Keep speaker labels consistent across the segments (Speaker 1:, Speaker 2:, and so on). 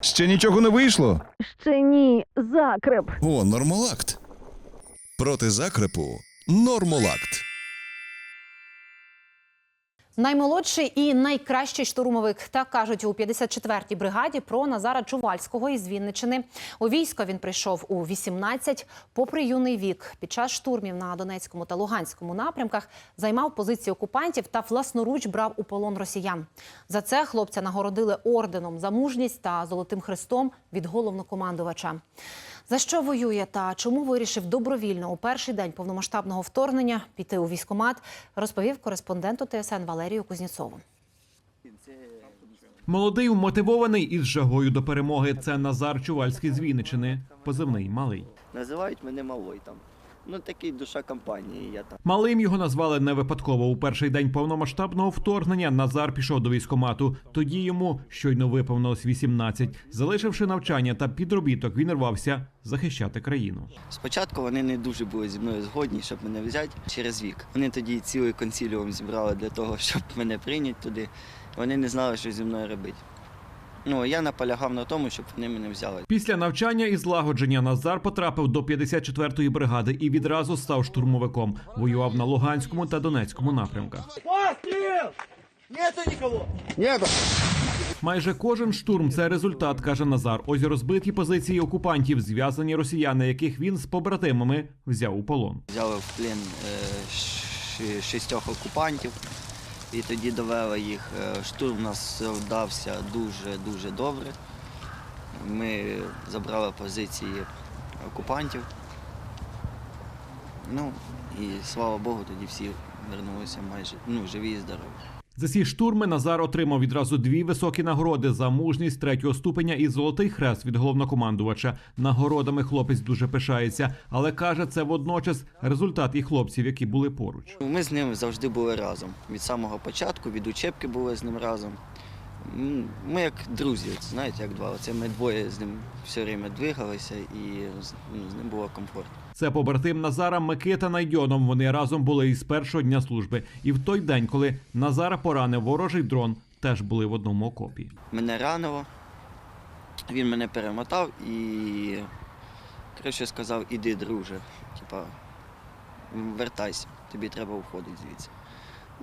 Speaker 1: Ще нічого не вийшло.
Speaker 2: Ще ні, закреп.
Speaker 3: О, нормолакт. Проти закрепу нормолакт.
Speaker 4: Наймолодший і найкращий штурмовик, так кажуть у 54-й бригаді про Назара Чувальського із Вінничини. У військо він прийшов у 18, попри юний вік. Під час штурмів на Донецькому та Луганському напрямках займав позиції окупантів та власноруч брав у полон росіян. За це хлопця нагородили орденом за мужність та золотим хрестом від головнокомандувача. За що воює та чому вирішив добровільно у перший день повномасштабного вторгнення піти у військомат, розповів кореспонденту ТСН Валерію Кузнєцову.
Speaker 5: Молодий, вмотивований із жагою до перемоги. Це Назар Чувальський з Вінничини, позивний малий.
Speaker 6: Називають мене малой там. Ну такий душа компанії, я там.
Speaker 5: Малим його назвали не випадково. У перший день повномасштабного вторгнення Назар пішов до військкомату. Тоді йому щойно виповнилось 18. Залишивши навчання та підробіток, він рвався захищати країну.
Speaker 6: Спочатку вони не дуже були зі мною згодні, щоб мене взяти через вік. Вони тоді цілий консіліум зібрали для того, щоб мене прийняти туди. Вони не знали, що зі мною робити. Ну, я наполягав на тому, щоб вони мене взяли.
Speaker 5: Після навчання і злагодження Назар потрапив до 54-ї бригади і відразу став штурмовиком. Воював на Луганському та Донецькому напрямках. Майже кожен штурм це результат, каже Назар. Ось розбиті позиції окупантів, зв'язані росіяни, яких він з побратимами взяв у полон.
Speaker 6: Взяли в плен е, шістьох окупантів і тоді довели їх. Е, Штурм у нас вдався дуже-дуже добре. Ми забрали позиції окупантів. Ну і слава Богу, тоді всі вернулися майже ну, живі і здорові.
Speaker 5: За ці штурми Назар отримав відразу дві високі нагороди за мужність третього ступеня і золотий хрест від головнокомандувача. Нагородами хлопець дуже пишається, але каже, це водночас результат і хлопців, які були поруч.
Speaker 6: Ми з ним завжди були разом. Від самого початку, від учебки були з ним разом. Ми як друзі, знаєте, як два. Оце ми двоє з ним все время двигалися і з ну, ним було комфортно.
Speaker 5: Це побратим Назара Микита Найдьоном. Вони разом були із першого дня служби. І в той день, коли Назара поранив ворожий дрон, теж були в одному окопі.
Speaker 6: Мене ранило, він мене перемотав і коротше сказав, іди, друже, типа, вертайся, тобі треба уходити звідси.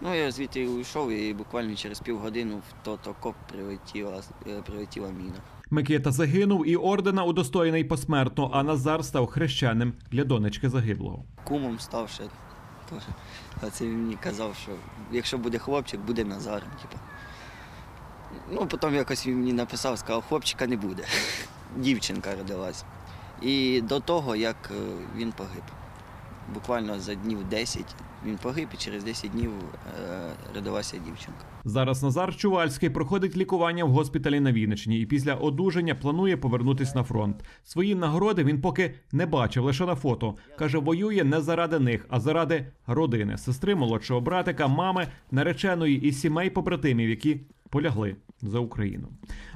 Speaker 6: Ну, я звідти уйшов і буквально через півгодини в тот окоп прилетіла, е, прилетіла міна.
Speaker 5: Микита загинув і ордена удостоєний посмертно, а Назар став хрещеним для донечки загиблого.
Speaker 6: кумом став ще. А це він мені казав, що якщо буде хлопчик, буде Назар. Типу. Ну, потім якось він мені написав, сказав, хлопчика не буде. Дівчинка родилась. І до того, як е, він погиб. Буквально за днів 10 він погиб і через 10 днів е, родилася дівчинка.
Speaker 5: Зараз Назар Чувальський проходить лікування в госпіталі на Вінниччині і після одужання планує повернутись на фронт. Свої нагороди він поки не бачив лише на фото. каже, воює не заради них, а заради родини, сестри, молодшого братика, мами, нареченої і сімей побратимів, які полягли за Україну.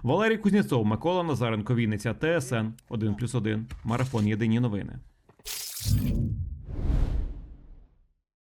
Speaker 5: Валерій Кузнєцов, Микола Назаренко, Вінниця, ТСН 1+,1, Марафон Єдині новини.